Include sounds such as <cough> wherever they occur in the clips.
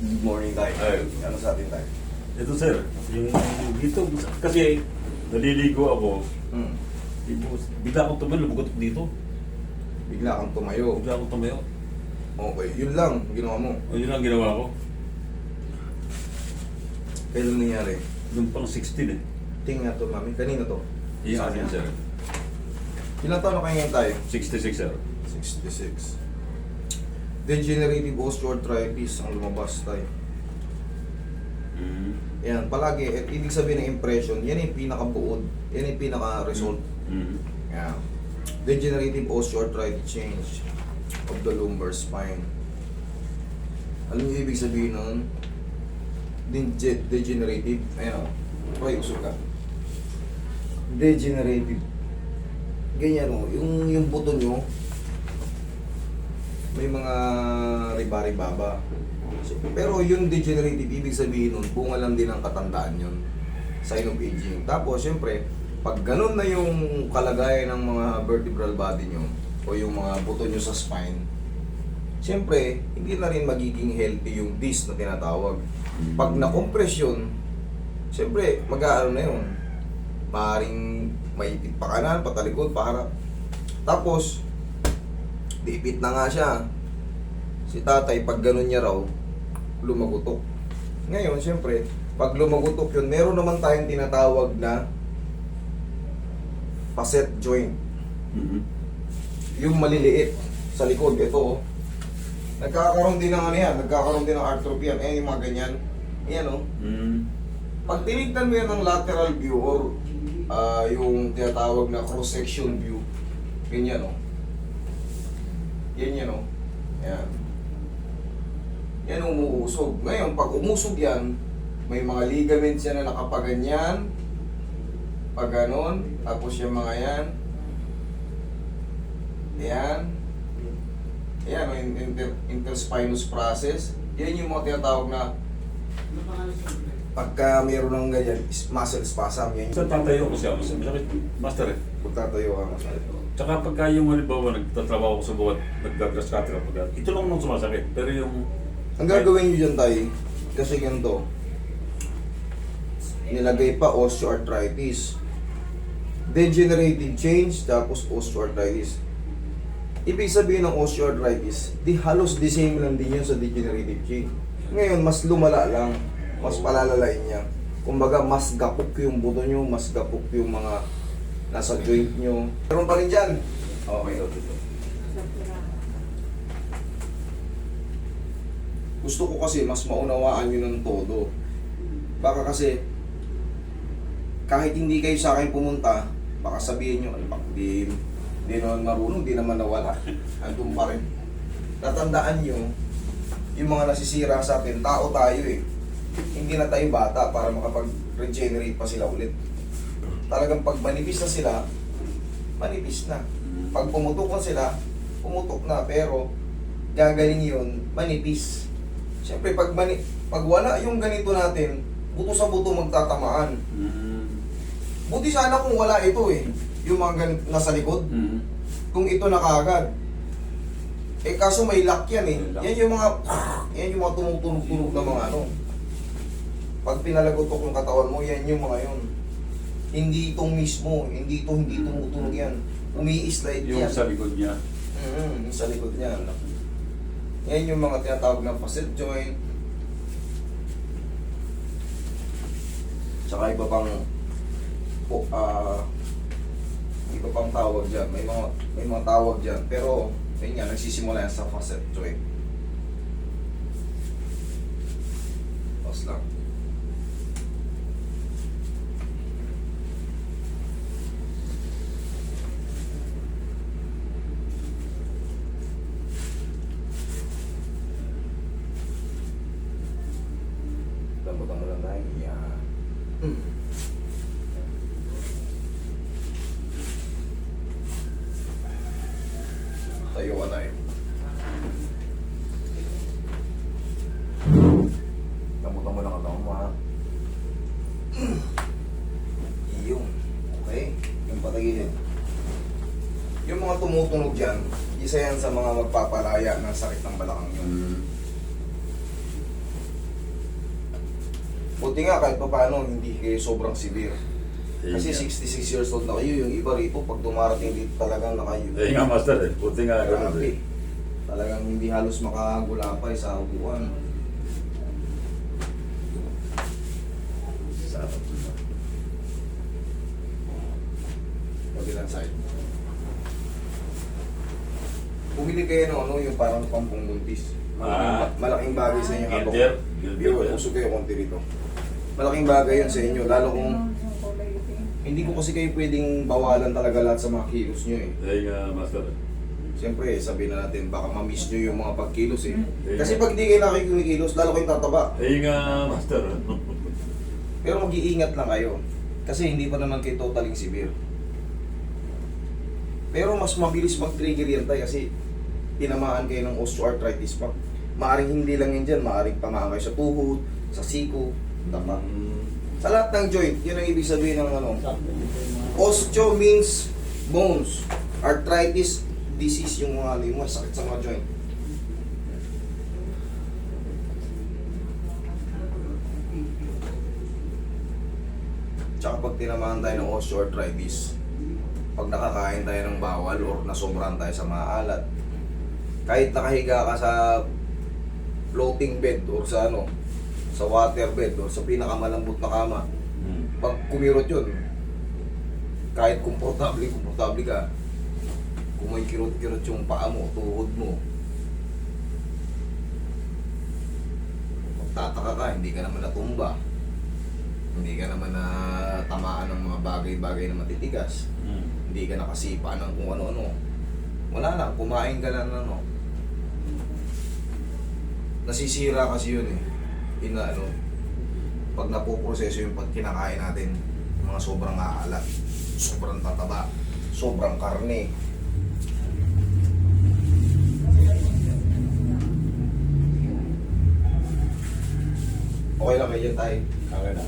Good morning tayo. Ay. Ano sa atin tayo? Ito sir, yung dito, kasi naliligo ako, Hmm. bigla akong tumayo, lumagot dito. Bigla kang tumayo. Bigla akong tumayo. Okay, yun lang. Ginawa mo. O yun ang ginawa ko. Kailan nangyari? Yung pang 16 eh. Tingnan to, mami. Kanina to. Sa akin akin. sir. Ilang taon na kayo ngayon tayo? 66 sir. 66. Degenerative osteoarthritis ang lumabas tayo. Mm. Yan, palagi, at ibig sabihin ng impression, yan yung pinakabuod. Yan yung pinaka-result. Mm. Yeah. Degenerative osteoarthritis change of the lumbar spine. Alam niyo ibig sabihin nun? Dege- degenerative. Ayan o. Try, usog ka. Degenerative. Ganyan o. Yung, yung buto nyo, may mga riba-ribaba. Pero yung degenerative, ibig sabihin nun, bunga lang din ng katandaan yun. Sign of aging. Tapos, syempre, pag ganun na yung kalagayan ng mga vertebral body nyo, o yung mga buto nyo sa spine, syempre, hindi na rin magiging healthy yung disc na tinatawag. Pag na-compress yun, syempre, mag-aano na yun. Maaring maipit pa kanan, patalikod, paharap. Tapos, diipit na nga siya. Si tatay, pag ganun niya raw, lumagutok. Ngayon, syempre, pag lumagutok yun, meron naman tayong tinatawag na facet joint. Mhm. Yung maliliit sa likod, ito oh. Nagkakaroon din ng ano yan, nagkakaroon din ng arthropy yan. Eh, yung mga ganyan. Yan oh. Mm. Pag tinignan mo yan ng lateral view or ah, yung tinatawag na cross-section view, ganyan oh. Yan yan oh. Yan. Yan umuusog. Ngayon, pag umusog yan, may mga ligaments yan na nakapaganyan, pag ganon, tapos yung mga yan, yan, yan, in- inter, interspinous process, yan yung mga tinatawag na pagka mayroon ng ganyan, muscle spasm, yan yung tatayo ko siya, mas masakit. Master eh. pagtatayo ka masakit. Tsaka pagka yung halimbawa nagtatrabaho ko sa buwan, ako pagka, ito lang nung sumasakit. Pero yung... Ang gagawin nyo dyan tayo, kasi ganito, nilagay pa osteoarthritis. Degenerative change, tapos osteoarthritis. Ibig sabihin ng osteoarthritis, di halos the same lang din yun sa degenerative change. Ngayon, mas lumala lang, mas palalalain niya. Kumbaga, mas gapok yung buto nyo, mas gapok yung mga nasa joint nyo. Meron pa rin dyan. Okay, okay. Gusto ko kasi mas maunawaan nyo ng todo. Baka kasi, kahit hindi kayo sa akin pumunta, baka sabihin nyo, ano di, di naman marunong, di naman nawala. <laughs> Andun pa rin. Tatandaan nyo, yung mga nasisira sa atin, tao tayo eh. Hindi na tayo bata para makapag-regenerate pa sila ulit. Talagang pag manipis na sila, manipis na. Pag pumutok na sila, pumutok na. Pero, gagaling yun, manipis. Siyempre, pag, mani, pag wala yung ganito natin, buto sa buto magtatamaan. Mm. Buti sana kung wala ito eh. Yung mga ganito nasa likod. Mm. Kung ito nakagad. Eh kaso may lock yan eh. Lock. Yan yung mga, yan yung mga tumutunog-tunog na mga ano. Pag pinalagotok yung katawan mo, yan yung mga yun. Hindi itong mismo, hindi ito, hindi tumutunog yan. Umi-slide Yung yan. sa likod niya. Mm, yung sa likod niya. Yan yung mga tinatawag na facet joint. Tsaka iba pang ah iba pang tawag diyan. May mga may mga tawag diyan. Pero yun nga nagsisimula yan sa facet joint. Pause lang. Lambutan mo lang tayo. Yan. Mm. Tayo ka tayo. Lambutan mo lang ang taong. Okay. Yung patagilid. Yung mga tumutunog dyan, isa yan sa mga magpapalaya ng sakit ng balakang yun. Mm. Buti nga kahit pa paano, hindi kayo sobrang severe. Kasi Eh, 66 years old na kayo, yung iba rito, pag dumarating dito talagang na kayo. Eh nga master eh. Buti nga ganun Grabe. eh. Talagang hindi halos makagulapay sa upuan. Sarap. Kabilang side. Bumili kayo ng ano, yung parang pampong buntis. Ah. Malaking bagay sa inyo. kapag- Gilder? Gilder ba yan? usog kayo konti rito. Malaking bagay yun sa inyo, lalo kung hindi ko kasi kayo pwedeng bawalan talaga lahat sa mga kilos nyo eh. Eh nga master. Siyempre, sabihin na natin, baka ma-miss nyo yung mga pagkilos eh. Eh, Kasi pag di kayo laki kumikilos, lalo kayong tataba. Eh nga master. <laughs> Pero mag-iingat lang kayo. Kasi hindi pa naman kayo totaling severe. Pero mas mabilis mag-trigger yan tayo kasi tinamaan kayo ng osteoarthritis pa. Maaring hindi lang yan dyan, maaring tamaan kayo sa tuhod, sa siko, tama. Mm. Sa lahat ng joint, yun ang ibig sabihin ng ano. Osteo means bones. Arthritis, disease yung mga ano, yung mga sakit sa mga joint. Tsaka pag tinamaan tayo ng osteoarthritis, pag nakakain tayo ng bawal or nasobrahan tayo sa maalat, kahit nakahiga ka sa floating bed or sa ano, sa water bed or sa pinakamalambot na kama, Mm. pag kumirot yun, kahit komportable, komportable ka, kung may kirot-kirot yung paa mo, tuhod mo, magtataka ka, hindi ka naman natumba. Hindi ka naman na tamaan ng mga bagay-bagay na matitigas. Mm. Hindi ka nakasipa ng kung ano-ano. Wala lang, kumain ka lang ng ano. Nasisira kasi yun eh. Ina ano, pag napoproseso yung pag kinakain natin, mga sobrang aalat, sobrang tataba, sobrang karne. Okay lang dyan tayo. Okay na.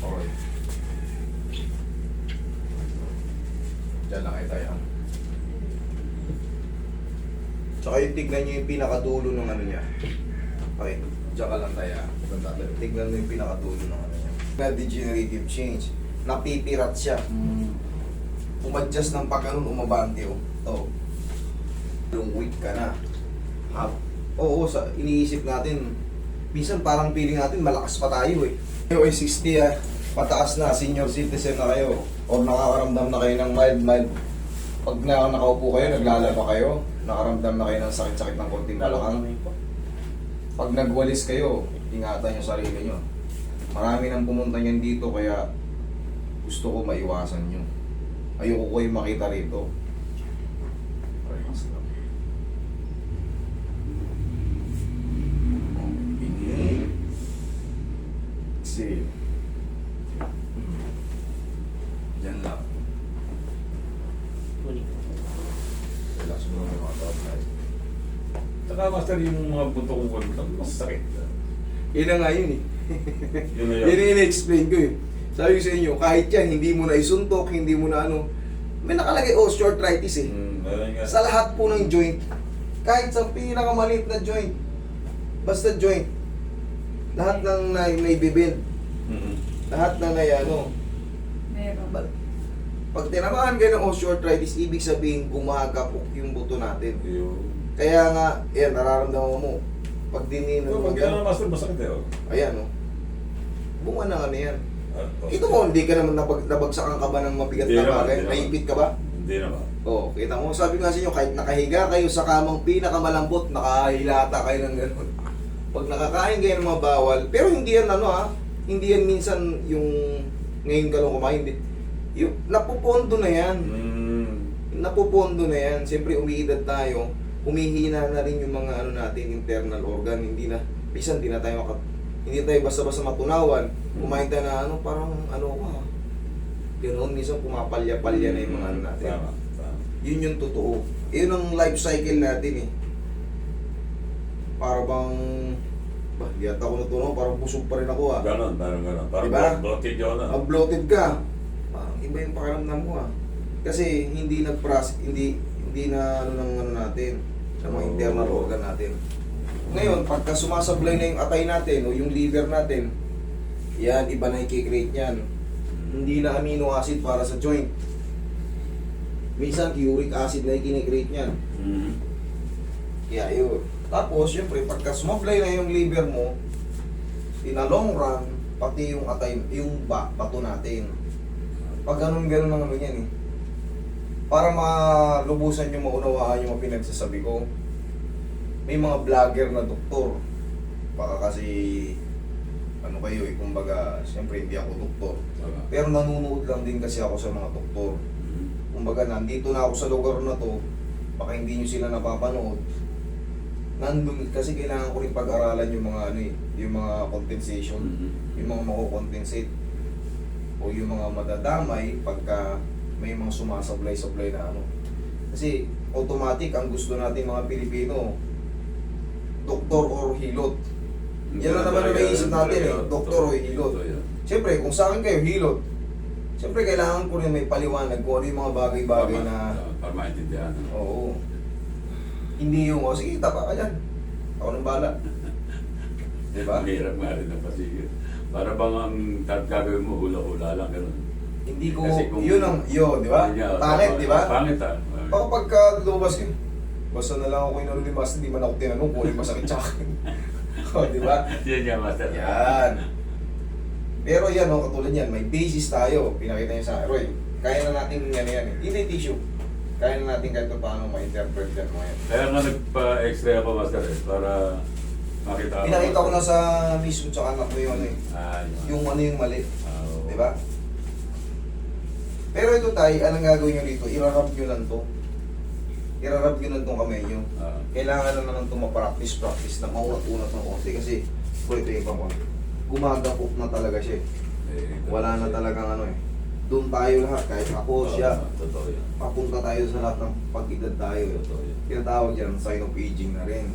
Okay. Diyan lang kayo tayo. Tsaka yung tignan nyo yung pinakadulo ng ano niya. Okay, diyan ka lang tayo. ah. Maganda tayo. Tignan mo yung pinakadulo ng ano niya. Na degenerative change. Napipirat siya. Umadjust ng pag ano, umabante oh. To. Yung weak ka na. Ha? Oo, sa iniisip natin, minsan parang feeling natin malakas pa tayo eh. Kayo ay 60 ah, pataas na, senior citizen na kayo, o nakakaramdam na kayo ng mild, mild. Pag na, nakaupo kayo, naglalaba kayo, nakaramdam na kayo ng sakit-sakit ng konting balakang. Pag nagwalis kayo, ingatan yung sarili nyo. Marami nang pumunta niyan dito, kaya gusto ko maiwasan nyo. Ayoko ko yung makita rito. Exhale. Hmm. Diyan lang. Relax mo lang yung mga thought life. Saka master yung mga buto kong kwento, mas sakit. Yun na nga yun eh. <laughs> Yun na Yun yun. in-explain ko eh. Sabi ko sa inyo, kahit yan, hindi mo na isuntok, hindi mo na ano, may nakalagay osteoarthritis eh. Mm. Sa lahat po ng joint, kahit sa pinakamaliit na joint, basta joint, lahat ng na, naibibend, Mm. lahat na na ano, Meron. Pag tinamaan kayo ng osteoarthritis, ibig sabihin gumagapok yung buto natin. Yun. Kaya nga, yan, nararamdaman mo, pag dinino mo pag gano'n master, masakit eh. oh. ayan o, bunga na ano yan. Ah, oh. Ito mo, hindi ka naman nabag, nabagsakan ka ba ng mabigat Hindi na naman, bagay? hindi naman. Naipit ka ba? Hindi naman. Oo, kita mo, sabi nga sa inyo, kahit nakahiga kayo sa kamang pinakamalambot, nakahilata kayo ng gano'n. Pag nakakain kayo ng mga bawal, pero hindi yan ano ha, hindi yan minsan yung ngayon ka lang kumain, hindi. Yung, napupondo na yan. Mm. Napupondo na yan. Siyempre, umiidad tayo, humihina na rin yung mga ano natin, internal organ, hindi na, minsan hindi na tayo makat, hindi tayo basta-basta matunawan. Kumain tayo na ano, parang ano ka, ganoon, minsan pumapalya-palya na yung mga ano natin. Tama. Tama. Yun yung totoo. Yun ang life cycle natin eh. Para bang, bah, di ata ako natunaw, parang busog pa rin ako ah. Ganon, parang ganon. Parang Diba? bloated yun. Pag bloated ka, parang iba yung pakiramdam mo ah. Kasi hindi nag hindi hindi na ano ng ano natin. Sa mga internal organ natin. Ngayon, pagka sumasablay na yung atay natin o yung liver natin, yan, iba na i-create yan. Hindi na amino acid para sa joint. Minsan, uric acid na i-create yan. Mm. Kaya yun. Tapos, syempre, pagka sumablay na yung liver mo, in a long run, pati yung atay, yung ba, bato natin. Pag ganun-ganun ang ano yan eh. Para malubusan yung maunawaan yung mga pinagsasabi ko, may mga vlogger na doktor. Baka kasi, ano kayo eh, kumbaga, syempre hindi ako doktor. Pero nanunood lang din kasi ako sa mga doktor. Mm. Kumbaga, nandito na ako sa lugar na to, baka hindi nyo sila napapanood. Nandun, kasi kailangan ko rin pag-aralan yung mga ano eh, yung mga compensation, Mhm. yung mga mako-compensate o yung mga madadamay pagka may mga sumasablay-sablay na ano. Kasi automatic ang gusto natin mga Pilipino, doktor or hilot. Yan na naman ang naisip natin eh, doktor o hilot. Siyempre, kung sa akin kayo hilot, siyempre kailangan ko rin may paliwanag kung ano yung mga bagay-bagay na. Para maintindihan. Oo. Hindi yung, oh, sige, tapa ka dyan. Ako nang bala. <laughs> Diba? Ang hirap nga rin ang pasigil. Para bang ang gagawin mo hula-hula lang ganun. Hindi ko, Kasi kung- yun ang, yun, di ba? Yun nga, Pangit, di ba? Pangit ah. Baka pagka lumabas yun, basta na lang ako inano ni Master, di man ako tinanong kung ano yung masakit sa akin. <laughs> oh, di ba? Yan yan, master. Yan. Pero yan, oh, katulad yan, may basis tayo. Pinakita niya sa akin, Roy, kaya na natin yan yan. eh. Hindi tissue. Kaya na natin kahit pa paano ma-interpret yan mga yan. Kaya nga nagpa-x-ray ako, master, eh, para makita ko. Pinakita ko na sa mismo tsaka anak mo yung ano eh. Ah, yun. Yung ano yung mali. Ah, oo. Di ba? Pero ito tayo, anong gagawin nyo dito? Irarab nyo lang to. Irarab nyo lang tong kamay nyo. Ah. Kailangan lang naman ito ma-practice, practice na maunat-unat ng konti. Kasi, bro, ito yung pangkon. Gumagapok na talaga siya. eh. Eh, Wala na talagang ano eh. Doon tayo lahat, kahit ako, siya. Totoo yan. Papunta tayo sa lahat ng pag-edad tayo. eh. Totoo yan. Tinatawag yan, sign of aging na rin.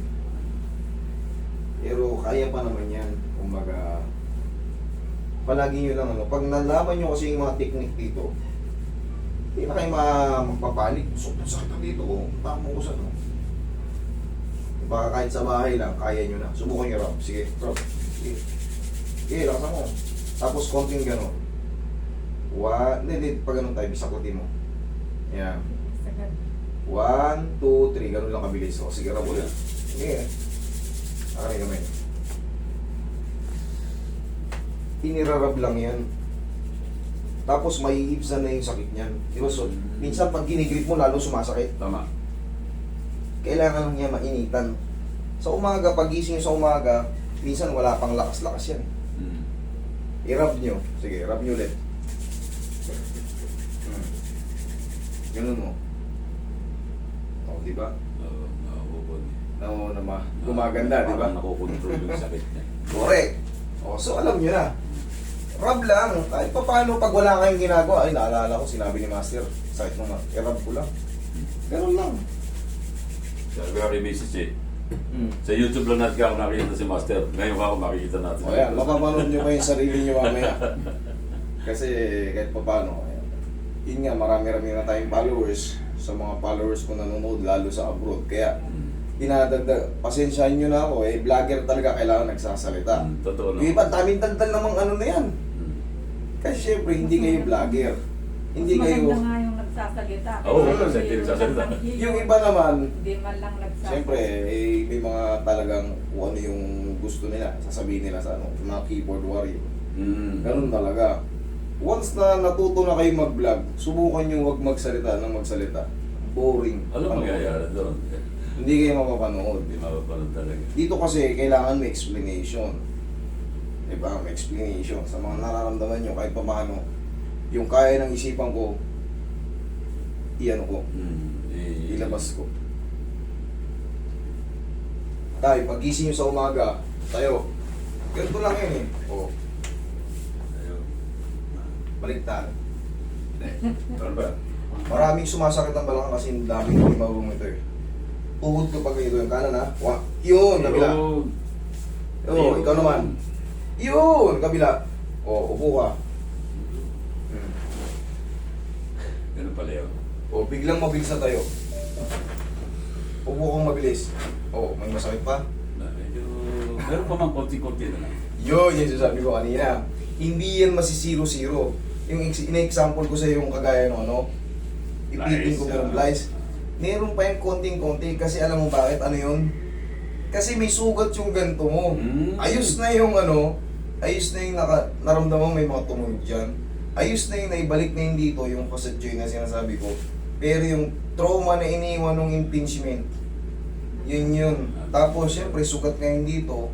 Pero kaya pa naman yan. Kumbaga, palagi nyo lang ano. Pag nalaman nyo kasi yung mga technique dito, hindi na kayo ma- magpapanik. Sobrang sakit na dito ko. Tama ko sa ano. Baka kahit sa bahay lang, kaya nyo na. Subukan nyo, Rob. Sige, Rob. Sige. Sige, lakasan mo. Tapos konting gano'n. One, hindi, hindi. Pag ganun tayo, bisakutin mo. Yan. One, two, three. Ganun lang kabilis. O, sige, rabo yan. Sige. Akin kamay. Inirarab lang yan. Tapos may ibsan na yung sakit niyan. Di ba? So, minsan pag ginigrip mo, lalo sumasakit. Tama. Kailangan lang niya mainitan. Sa umaga, pag gising nyo sa umaga, minsan wala pang lakas-lakas yan. Mm. I-rub nyo. Sige, rub nyo ulit. Hmm. Ganun mo. O, di ba? Oo, nakakupon. Na, na, ma- gumaganda, di ba? Parang nakokontrol yung sakit niya. Correct. O, so alam nyo na. Rub lang. Kahit pa paano pag wala kayong ginagawa. Ay, naalala ko, sinabi ni Master. Sakit mo nga. I-rub ko lang. Ganun lang. Kay Mrs. eh, Hmm. sa YouTube lang natin ako nakikita si Master. Ngayon ako makikita natin. O yan, mapapanood nyo pa yung sarili nyo mamaya. Kasi kahit pa paano. ayan. Yun nga, marami-rami na tayong followers. Sa mga followers ko nanonood, lalo sa abroad. Kaya, Mm. dinadagdag, pasensyahan nyo na ako eh, vlogger talaga kailangan nagsasalita. Mm, Totoo lang. Yung iba, daming daldal namang ano na yan. Kasi syempre, hindi kayo vlogger. Hindi Mas kayo... maganda nga yung nagsasalita. Oo, Kasi kasi hindi nagsasalita. Yung iba naman, Hindi man lang nagsasalita. syempre, eh, may mga talagang kung ano yung gusto nila, sasabihin nila sa ano, mga keyboard warrior. Mm. Ganun talaga. Once na natuto na kayo mag-vlog, subukan nyo wag magsalita ng magsalita. Boring. Ano mangyayari doon? Hindi kayo mapapanood. Hindi mapapanood talaga. Dito kasi kailangan may explanation. Diba? May explanation. Sa mga nararamdaman nyo, kahit pa paano, yung kaya ng isipan ko, iyan ko, Mm. I- ilabas ko. Tayo, pag gising nyo sa umaga, tayo, ganito lang yun eh. O, Ayun. baliktad. Ano ba? Maraming sumasakit ang balakang kasi ang daming hindi marunong ito eh. Tuhod ko pag ganito yung kanan ha. Wa, yun, kabila. Ayun. Oo, ikaw naman. Yun, kabila. O, upo ka. Hmm. Ganun pala yun. O, biglang mabilis na tayo. Upo kang mabilis. Oh, may masakit pa? Medyo, meron pa man konti-konti na lang. Yun, yung sasabi ko kanina. Hindi yan masisiro-zero. Yung ex- ina-example ko sa yung kagaya ng ano, ipitin ko Lies, ah. lies. Meron pa yung konting-konti kasi alam mo bakit? Ano yun? Kasi may sugat yung ganto mo. Mm. Ayos na yung ano, ayos na yung naka, naramdaman mo may mga tumunog dyan. Ayos na yung naibalik na yung dito, yung kasadyoy na sinasabi ko. Pero yung trauma na iniwan ng impingement, yun yun. Tapos, syempre, sugat ngayon dito,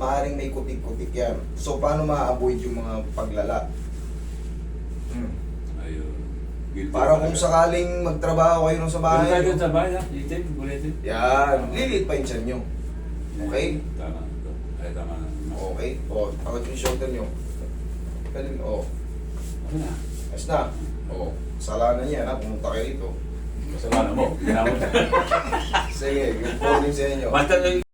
maaaring may kutik-kutik yan. So, paano ma-avoid yung mga paglala? Hmm. Ayun. Guilty Para kung sakaling magtrabaho kayo nung sa tayo bahay, dun sa bahay, ha? Itim, bulitin. yan, lilit pa yung tiyan nyo. Okay? Tama. Ay, tama na. Okay? O, takot yung shoulder nyo. Galing, o. Ano na? Ayos na. O, kasalanan niya na, pumunta kayo rito. Kasalanan mo. <laughs> Sige, good morning sa inyo. Basta